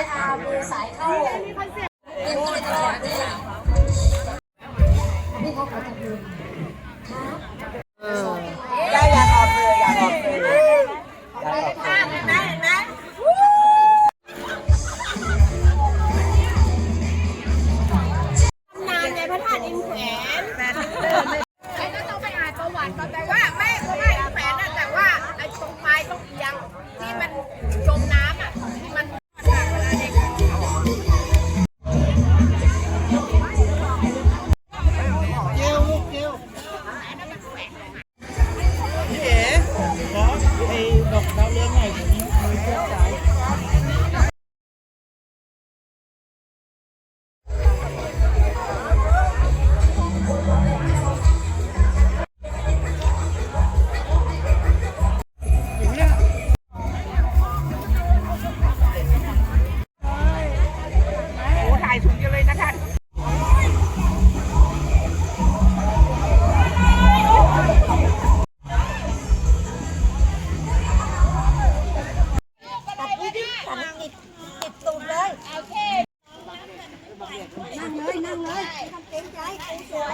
สายเข้านี่เขาขอจับอยากออกเลยอยากออกเลยนานในพระธาตุอินแขวนแต่ต้องไปอ่านประวัติก็ได้ นั่งเลย นั่งเลย